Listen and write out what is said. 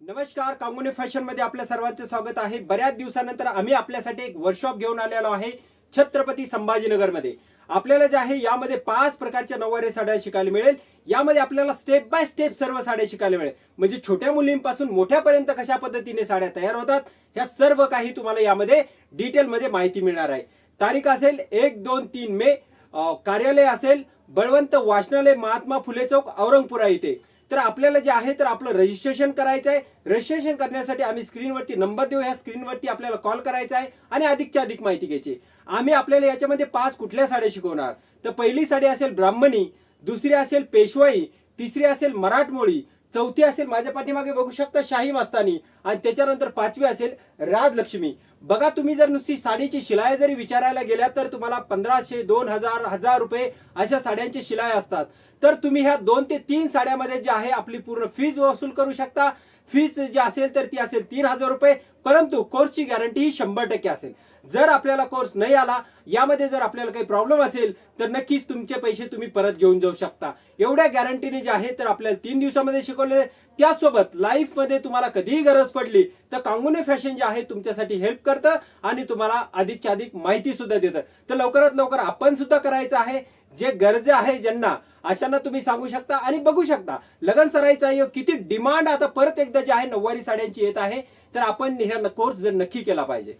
नमस्कार कांगोने फॅशनमध्ये आपल्या सर्वांचे स्वागत आहे. बऱ्याच दिवसानंतर आम्ही आपल्यासाठी एक वर्कशॉप घेऊन आलेलो आहे छत्रपती संभाजीनगरमध्ये आपल्याला जे आहे यामध्ये पाच प्रकारच्या नऊवारी साड्या शिकायला मिळेल. यामध्ये आपल्याला स्टेप बाय स्टेप सर्व साड्या शिकायला मिळेल. म्हणजे छोट्या मुलींपासून मोठ्यापर्यंत कशा पद्धतीने साड्या तयार होतात ह्या सर्व काही तुम्हाला यामध्ये डिटेलमध्ये माहिती मिळणार आहे. तारीख असेल एक दोन तीन मे कार्यालय असेल बळवंत वाचनालय महात्मा फुले चौक औरंगपुरा इथे. तर आपल्याला जे आहे तर आपलं रजिस्ट्रेशन करायचं आहे. रजिस्ट्रेशन करण्यासाठी आम्ही स्क्रीनवरती नंबर देऊ. ह्या स्क्रीनवरती आपल्याला कॉल करायचा आहे आणि अधिकच्या अधिक माहिती घ्यायची आम्ही आपल्याला याच्यामध्ये पाच कुठल्या साड्या शिकवणार? तर पहिली साडी असेल ब्राह्मणी दुसरी असेल पेशवाई तिसरी असेल मराठमोळी चौथी असेल माझ्या पाठीमागे बघू शकता शाही मस्तानी आणि त्याच्यानंतर पाचवी असेल राजलक्ष्मी. बघा तुम्ही जर नुसती साडीची शिलाई जरी विचारायला गेल्या तर तुम्हाला पंधराशे दोन हजार हजार रुपये अशा साड्यांची शिलाई असतात. तर तुम्ही ह्या दोन ते तीन साड्यामध्ये जे आहे आपली पूर्ण फीज वसूल करू शकता. फीज जी असेल तर ती असेल तीन हजार रुपये परंतु कोर्सची गॅरंटी ही शंभर टक्के असेल. जर आपल्याला कोर्स नाही आला यामध्ये जर आपल्याला काही प्रॉब्लेम असेल तर नक्कीच तुमचे पैसे तुम्ही परत घेऊन जाऊ शकता. एवढ्या गॅरंटीने जे आहे तर आपल्याला तीन दिवसामध्ये शिकवले. त्याचसोबत लाईफमध्ये तुम्हाला कधीही गरज पडली तर कांगुने फॅशन जे आहे तुमच्यासाठी हेल्प कर. करतं आणि तुम्हाला अधिकच्या अधिक माहिती सुद्धा देतं. तर लवकरात लवकर आपण सुद्धा करायचं आहे. जे गरजे आहे ज्यांना अशांना तुम्ही सांगू शकता आणि बघू शकता. लगन सरायचा ह्यो किती डिमांड आता परत एकदा जे आहे नऊवारी साड्यांची येत आहे. तर आपण हे कोर्स जर नक्की केला पाहिजे.